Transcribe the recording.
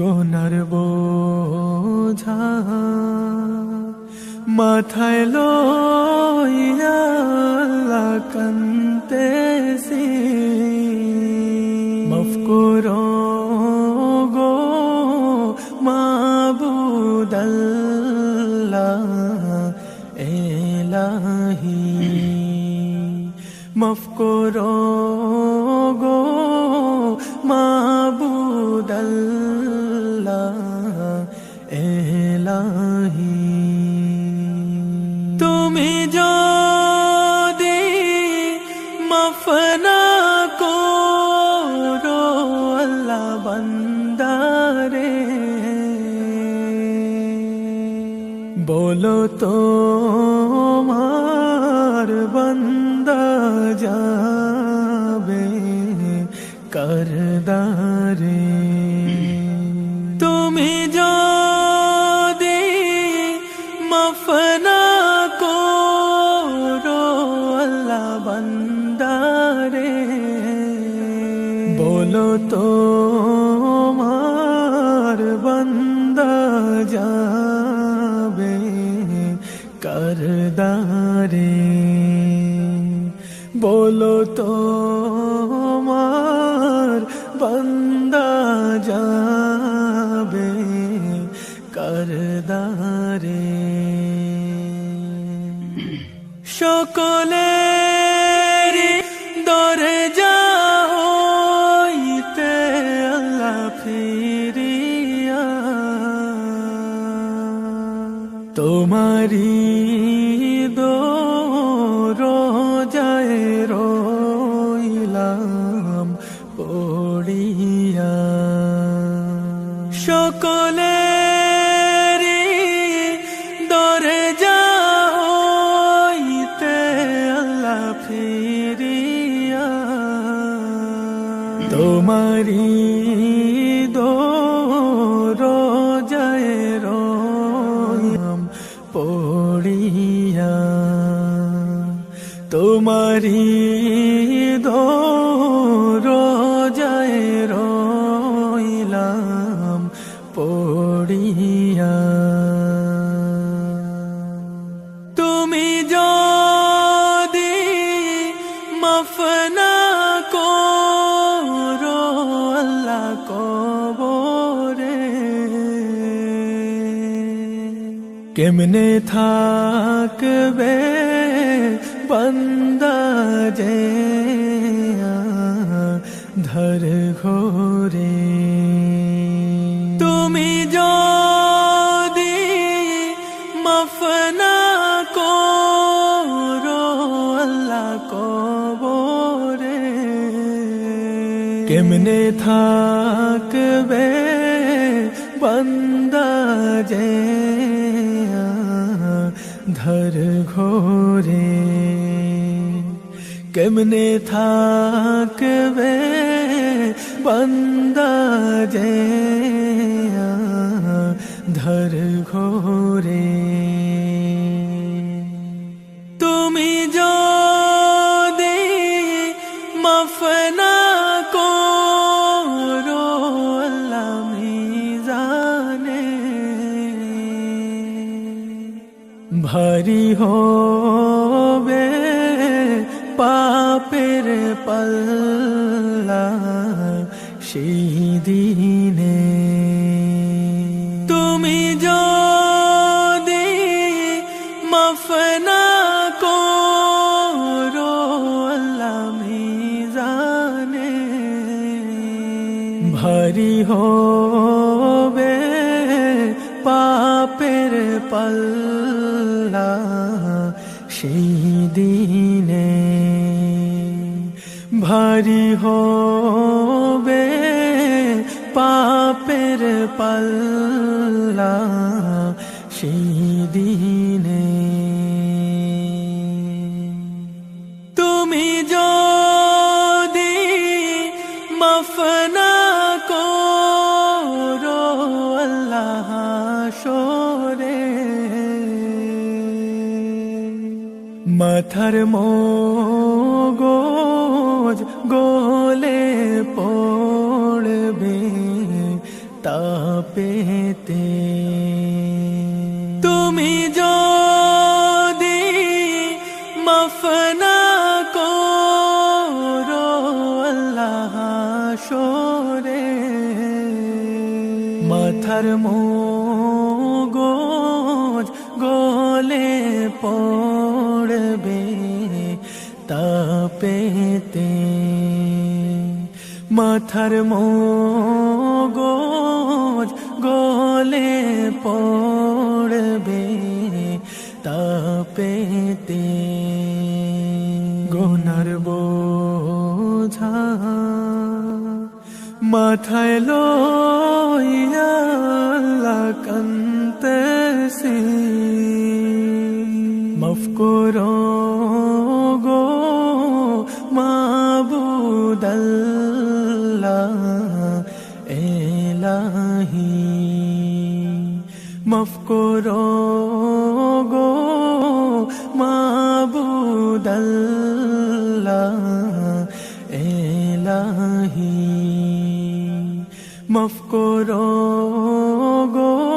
গোনার বোঝা মাথায় লইয়া কান্তেছি মাফ করো গো মাবুদাল্লাহ এলাহি। মাফ করো গো মাবুদাল্লাহ তুমি যদি মাফ না করো আল্লাহ বন্দারে বলো তো মার বন্দা যাবে করদারে তুমি যদি মাফ বলো তো মার বন্দা যাবে করদারে। বলো তো মার বন্দা যাবে করদারে। সকলের তোমারি দো রোজায় রইলাম পড়িয়া। হইতে আল্লাহ ফিরিয়া। তোমারি দো তোমারি দো রোজায় রইলাম পড়িয়া। তুমি যদি মাফ না করো আল্লাহ কবরে কেমনে থাকবে বন্দা যে ধর ঘোরে। তুমি যদি মাফ না করো আল্লাহ কবরে, কেমনে থাকবে বন্দা যে ধর ঘোরে? কেমনে থাকবে বন্দা যে ধর ঘোরে তুমি যদি মাফ না করো আল্লাহ মিজানে ভারী হবে পাপের পাল্লা সেই দিনে। তুমি যদি মাফ না করো, আল্লাহ মিজানে ভারী হবে পাপের পাল্লা সেই দিনে। ভারী হবে পাপের পাল্লা সেই দিনে তুমি যদি মফনা করো আল্লাহ সরে। মাথার মগজ গোলে পড়বে তাপেতে। তুমি যদি মাফ না করো আল্লাহ শোরে মাথার মোগোজ গলে পড়বে। তাপেতে মাথার মোগোজ গলে পড়বে তাপেতে গোনার বোঝা মাথায় লইয়া আল্লাহ কান্তেছি মাফ করো গো মাফ করো গো মাবুদাল্লাহ এলাহি। মাফ করো গো